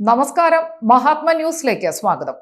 നമസ്കാരം. മഹാത്മ ന്യൂസിലേക്ക് സ്വാഗതം.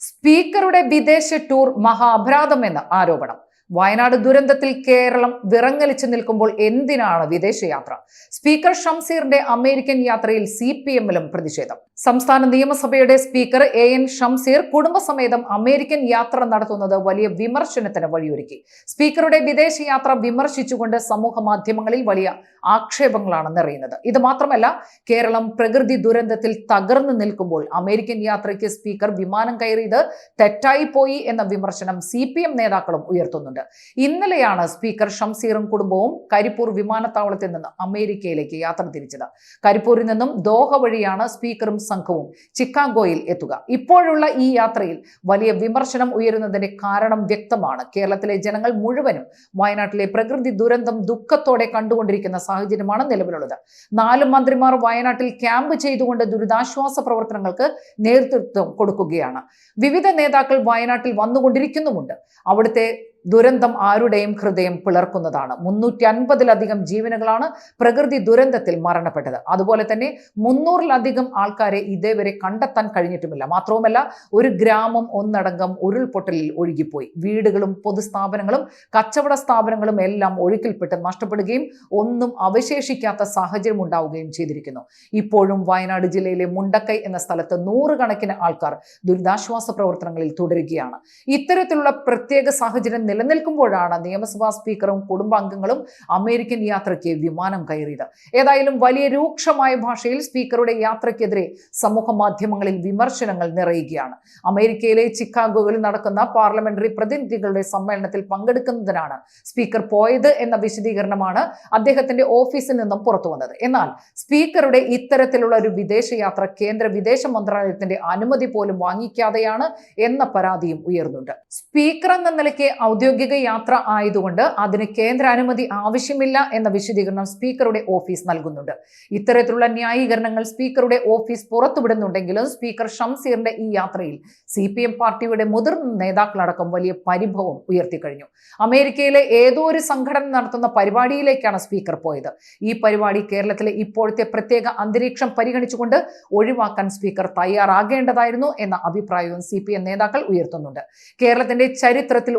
സ്പീക്കറുടെ വിദേശ ടൂർ മഹാ അപരാധമെന്ന് ആരോപണം. വയനാട് ദുരന്തത്തിൽ കേരളം വിറങ്ങലിച്ചു നിൽക്കുമ്പോൾ എന്തിനാണ് വിദേശയാത്ര? സ്പീക്കർ ഷംസീറിന്റെ അമേരിക്കൻ യാത്രയിൽ സി പി എമ്മിലും പ്രതിഷേധം. സംസ്ഥാന നിയമസഭയുടെ സ്പീക്കർ എ എൻ ഷംസീർ കുടുംബസമേതം അമേരിക്കൻ യാത്ര നടത്തുന്നത് വലിയ വിമർശനത്തിന് വഴിയൊരുക്കി. സ്പീക്കറുടെ വിദേശയാത്ര വിമർശിച്ചുകൊണ്ട് സമൂഹ മാധ്യമങ്ങളിൽ വലിയ ആക്ഷേപങ്ങളാണ് നിറയുന്നത്. ഇത് മാത്രമല്ല കേരളം പ്രകൃതി ദുരന്തത്തിൽ തകർന്നു നിൽക്കുമ്പോൾ അമേരിക്കൻ യാത്രയ്ക്ക് സ്പീക്കർ വിമാനം കയറിയത് തെറ്റായി പോയി എന്ന വിമർശനം സി നേതാക്കളും ഉയർത്തുന്നുണ്ട്. ഇന്നലെയാണ് സ്പീക്കർ ഷംസീറും കുടുംബവും കരിപ്പൂർ വിമാനത്താവളത്തിൽ നിന്ന് അമേരിക്കയിലേക്ക് യാത്ര തിരിച്ചത്. കരിപ്പൂരിൽ നിന്നും ദോഹ വഴിയാണ് സ്പീക്കറും സംഘവും ചിക്കാഗോയിൽ എത്തുക. ഇപ്പോഴുള്ള ഈ യാത്രയിൽ വലിയ വിമർശനം ഉയരുന്നതിന്റെ കാരണം വ്യക്തമാണ്. കേരളത്തിലെ ജനങ്ങൾ മുഴുവനും വയനാട്ടിലെ പ്രകൃതി ദുരന്തം ദുഃഖത്തോടെ കണ്ടുകൊണ്ടിരിക്കുന്ന സാഹചര്യമാണ് നിലവിലുള്ളത്. നാല് മന്ത്രിമാർ വയനാട്ടിൽ ക്യാമ്പ് ചെയ്തുകൊണ്ട് ദുരിതാശ്വാസ പ്രവർത്തനങ്ങൾക്ക് നേതൃത്വം കൊടുക്കുകയാണ്. വിവിധ നേതാക്കൾ വയനാട്ടിൽ വന്നുകൊണ്ടിരിക്കുന്നുമുണ്ട്. അവിടുത്തെ ദുരന്തം ആരുടെയും ഹൃദയം പിളർക്കുന്നതാണ്. മുന്നൂറ്റി അൻപതിലധികം ജീവനുകളാണ് പ്രകൃതി ദുരന്തത്തിൽ മരണപ്പെട്ടത്. അതുപോലെ തന്നെ മുന്നൂറിലധികം ആൾക്കാരെ ഇതേവരെ കണ്ടെത്താൻ കഴിഞ്ഞിട്ടുമില്ല. മാത്രവുമല്ല ഒരു ഗ്രാമം ഒന്നടങ്കം ഉരുൾപൊട്ടലിൽ ഒഴുകിപ്പോയി. വീടുകളും പൊതുസ്ഥാപനങ്ങളും കച്ചവട സ്ഥാപനങ്ങളും എല്ലാം ഒഴുക്കിൽപ്പെട്ട് നഷ്ടപ്പെടുകയും ഒന്നും അവശേഷിക്കാത്ത സാഹചര്യം ഉണ്ടാവുകയും ചെയ്തിരിക്കുന്നു. ഇപ്പോഴും വയനാട് ജില്ലയിലെ മുണ്ടക്കൈ എന്ന സ്ഥലത്ത് നൂറുകണക്കിന് ആൾക്കാർ ദുരിതാശ്വാസ പ്രവർത്തനങ്ങളിൽ തുടരുകയാണ്. ഇത്തരത്തിലുള്ള പ്രത്യേക സാഹചര്യം നിലനിൽക്കുമ്പോഴാണ് നിയമസഭാ സ്പീക്കറും കുടുംബാംഗങ്ങളും അമേരിക്കൻ യാത്രയ്ക്ക് വിമാനം കയറിയത്. ഏതായാലും വലിയ രൂക്ഷമായ ഭാഷയിൽ സ്പീക്കറുടെ യാത്രയ്ക്കെതിരെ സമൂഹ മാധ്യമങ്ങളിൽ വിമർശനങ്ങൾ നിറയുകയാണ്. അമേരിക്കയിലെ ചിക്കാഗോയിൽ നടക്കുന്ന പാർലമെന്ററി പ്രതിനിധികളുടെ സമ്മേളനത്തിൽ പങ്കെടുക്കുന്നതിനാണ് സ്പീക്കർ പോയത് എന്ന വിശദീകരണമാണ് അദ്ദേഹത്തിന്റെ ഓഫീസിൽ നിന്നും പുറത്തു വന്നത്. എന്നാൽ സ്പീക്കറുടെ ഇത്തരത്തിലുള്ള ഒരു വിദേശയാത്ര കേന്ദ്ര വിദേശ മന്ത്രാലയത്തിന്റെ അനുമതി പോലും വാങ്ങിക്കാതെയാണ് എന്ന പരാതിയും ഉയർന്നുണ്ട്. സ്പീക്കർ എന്ന നിലയ്ക്ക് ഔദ്യോഗിക യാത്ര ആയതുകൊണ്ട് അതിന് കേന്ദ്ര അനുമതി ആവശ്യമില്ല എന്ന വിശദീകരണം സ്പീക്കറുടെ ഓഫീസ് നൽകുന്നുണ്ട്. ഇത്തരത്തിലുള്ള ന്യായീകരണങ്ങൾ സ്പീക്കറുടെ ഓഫീസ് പുറത്തുവിടുന്നുണ്ടെങ്കിലും സ്പീക്കർ ഷംസീറിന്റെ ഈ യാത്രയിൽ സി പി എം പാർട്ടിയുടെ മുതിർന്ന നേതാക്കളടക്കം വലിയ പരിഭവം ഉയർത്തിക്കഴിഞ്ഞു. അമേരിക്കയിലെ ഏതോ ഒരു സംഘടന നടത്തുന്ന പരിപാടിയിലേക്കാണ് സ്പീക്കർ പോയത്. ഈ പരിപാടി കേരളത്തിലെ ഇപ്പോഴത്തെ പ്രത്യേക അന്തരീക്ഷം പരിഗണിച്ചുകൊണ്ട് ഒഴിവാക്കാൻ സ്പീക്കർ തയ്യാറാകേണ്ടതായിരുന്നു എന്ന അഭിപ്രായവും സി നേതാക്കൾ ഉയർത്തുന്നുണ്ട്. കേരളത്തിന്റെ ചരിത്രത്തിൽ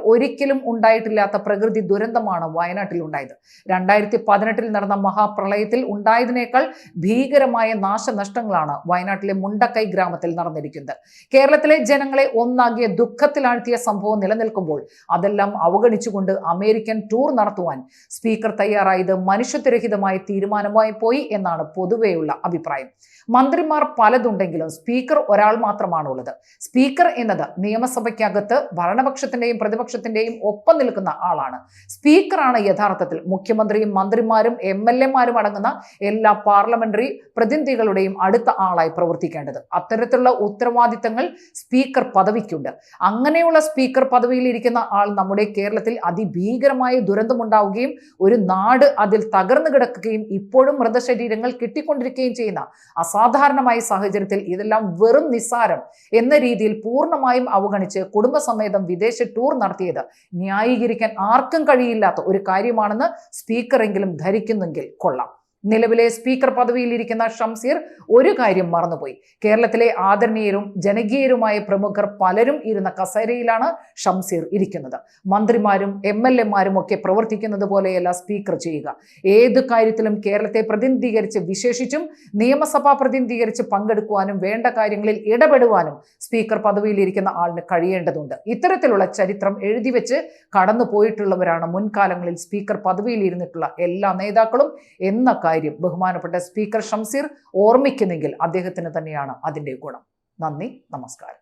ഒരിക്കലും ഉണ്ടായിട്ടില്ലാത്ത പ്രകൃതി ദുരന്തമാണ് വയനാട്ടിൽ ഉണ്ടായത് രണ്ടായിരത്തി പതിനെട്ടിൽ നടന്ന മഹാപ്രളയത്തിൽ ഉണ്ടായതിനേക്കാൾ ഭീകരമായ നാശനഷ്ടങ്ങളാണ് വയനാട്ടിലെ മുണ്ടക്കൈ ഗ്രാമത്തിൽ നടന്നിരിക്കുന്നത്. കേരളത്തിലെ ജനങ്ങളെ ഒന്നാകിയ ദുഃഖത്തിലാഴ്ത്തിയ സംഭവം നിലനിൽക്കുമ്പോൾ അതെല്ലാം അവഗണിച്ചുകൊണ്ട് അമേരിക്കൻ ടൂർ നടത്തുവാൻ സ്പീക്കർ തയ്യാറായത് മനുഷ്യത്വരഹിതമായ തീരുമാനമായി പോയി എന്നാണ് പൊതുവെയുള്ള അഭിപ്രായം. മന്ത്രിമാർ പലതുണ്ടെങ്കിലും സ്പീക്കർ ഒരാൾ മാത്രമാണുള്ളത്. സ്പീക്കർ എന്നത് നിയമസഭയ്ക്കകത്ത് ഭരണപക്ഷത്തിന്റെയും പ്രതിപക്ഷത്തിന്റെയും ഒപ്പം നിൽക്കുന്ന ആളാണ്. സ്പീക്കറാണ് യഥാർത്ഥത്തിൽ മുഖ്യമന്ത്രിയും മന്ത്രിമാരും എം എൽ എമാരും അടങ്ങുന്ന എല്ലാ പാർലമെന്ററി പ്രതിനിധികളുടെയും അടുത്ത ആളായി പ്രവർത്തിക്കേണ്ടത്. അത്തരത്തിലുള്ള ഉത്തരവാദിത്തങ്ങൾ സ്പീക്കർ പദവിക്കുണ്ട്. അങ്ങനെയുള്ള സ്പീക്കർ പദവിയിൽ ഇരിക്കുന്ന ആൾ നമ്മുടെ കേരളത്തിൽ അതിഭീകരമായ ദുരന്തമുണ്ടാവുകയും ഒരു നാട് അതിൽ തകർന്നു കിടക്കുകയും ഇപ്പോഴും മൃതശരീരങ്ങൾ കിട്ടിക്കൊണ്ടിരിക്കുകയും ചെയ്യുന്ന അസാധാരണമായ സാഹചര്യത്തിൽ ഇതെല്ലാം വെറും നിസ്സാരം എന്ന രീതിയിൽ പൂർണമായും അവഗണിച്ച് കുടുംബസമേതം വിദേശ ടൂർ നടത്തിയത് ന്യായീകരിക്കാൻ ആർക്കും കഴിയില്ലാത്ത ഒരു കാര്യമാണെന്ന് സ്പീക്കറെങ്കിലും ധരിക്കുന്നെങ്കിൽ കൊള്ളാം. നിലവിലെ സ്പീക്കർ പദവിയിൽ ഇരിക്കുന്ന ഷംസീർ ഒരു കാര്യം മറന്നുപോയി. കേരളത്തിലെ ആദരണീയരും ജനകീയരുമായ പ്രമുഖർ പലരും ഇരുന്ന കസേരയിലാണ് ഷംസീർ ഇരിക്കുന്നത്. മന്ത്രിമാരും എം എൽ എമാരും ഒക്കെ പ്രവർത്തിക്കുന്നത് പോലെയല്ല സ്പീക്കർ ചെയ്യുക. ഏത് കാര്യത്തിലും കേരളത്തെ പ്രതിനിധീകരിച്ച് വിശേഷിച്ചും നിയമസഭാ പ്രതിനിധീകരിച്ച് പങ്കെടുക്കുവാനും വേണ്ട കാര്യങ്ങളിൽ ഇടപെടുവാനും സ്പീക്കർ പദവിയിൽ ഇരിക്കുന്ന ആളിന് കഴിയേണ്ടതുണ്ട്. ഇത്തരത്തിലുള്ള ചരിത്രം എഴുതി വെച്ച് കടന്നു പോയിട്ടുള്ളവരാണ് മുൻകാലങ്ങളിൽ സ്പീക്കർ പദവിയിൽ ഇരുന്നിട്ടുള്ള എല്ലാ നേതാക്കളും എന്ന കാര്യം ബഹുമാനപ്പെട്ട സ്പീക്കർ ഷംസീർ ഓർമ്മിക്കുന്നെങ്കിൽ അദ്ദേഹത്തിന് തന്നെയാണ് അതിന്റെ ഗുണം. നന്ദി നമസ്കാരം.